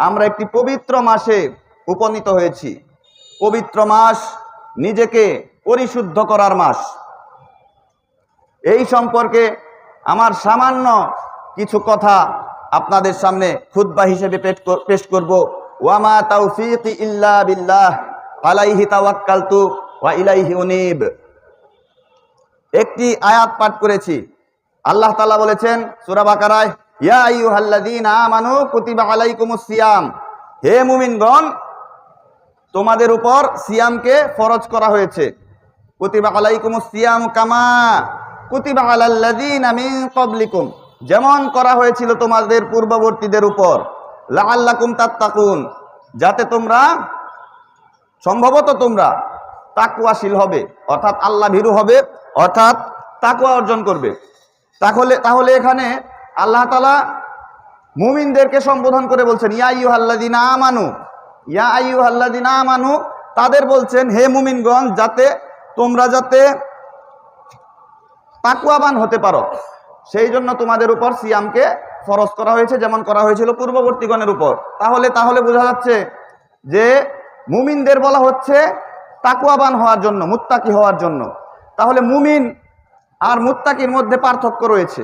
আমরা একটি পবিত্র মাসে উপনীত হয়েছি। পবিত্র মাস নিজেকে পরিশুদ্ধ করার মাস। এই সম্পর্কে আমার সামান্য কিছু কথা আপনাদের সামনে খুদ্া হিসেবে পেশ কর- পেশ করব। ওয়ামা তাওফিক ইল্লা বিল্লাহ, আলাইহি তাওয়াক্কালতু ওয়া ইলাইহি উনিব। একটি আয়াত পাঠ করেছি। আল্লাহ বলেছেন, সূরা বাকারায় সিয়াম। হে মুমিনগণ, তোমাদের উপর সিয়ামকে ফরজ করা হয়েছে। সিয়াম কামা মিন যেমন করা হয়েছিল তোমাদের পূর্ববর্তীদের উপর। লাআল্লাকুম তাত্তাকুন। যাতে তোমরা, সম্ভবত তোমরা তাকুয়াশীল হবে, অর্থাৎ আল্লাহ ভীরু হবে, অর্থাৎ তাকুয়া অর্জন করবে। তাহলে তাহলে এখানে আল্লাহ তালা মুমিনদেরকে সম্বোধন করে বলছেন, ইয়া ইউ আল্লাদিনা আমানু, ইয়া আইয়ু আল্লাদিনা আমানু। তাদের বলছেন, হে মুমিনগঞ্জ যাতে তোমরা যাতে তাকুয়াবান হতে পারো, সেই জন্য তোমাদের উপর সিয়ামকে ফরজ করা হয়েছে, যেমন করা হয়েছিল পূর্ববর্তীগণের উপর। তাহলে তাহলে বোঝা যাচ্ছে যে মুমিনদের বলা হচ্ছে তাকুয়াবান হওয়ার জন্য, মুত্তাকি হওয়ার জন্য। তাহলে মুমিন আর মুত্তাকির মধ্যে পার্থক্য রয়েছে।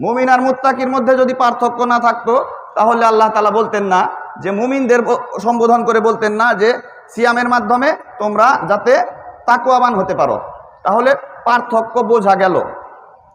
মুমিন আর মুত্তাকির মধ্যে যদি পার্থক্য না থাকতো, তাহলে আল্লাহ তালা বলতেন না যে মুমিনদের সম্বোধন করে বলতেন না যে সিয়ামের মাধ্যমে তোমরা যাতে তাকুয়াবান হতে পারো। তাহলে পার্থক্য বোঝা গেল।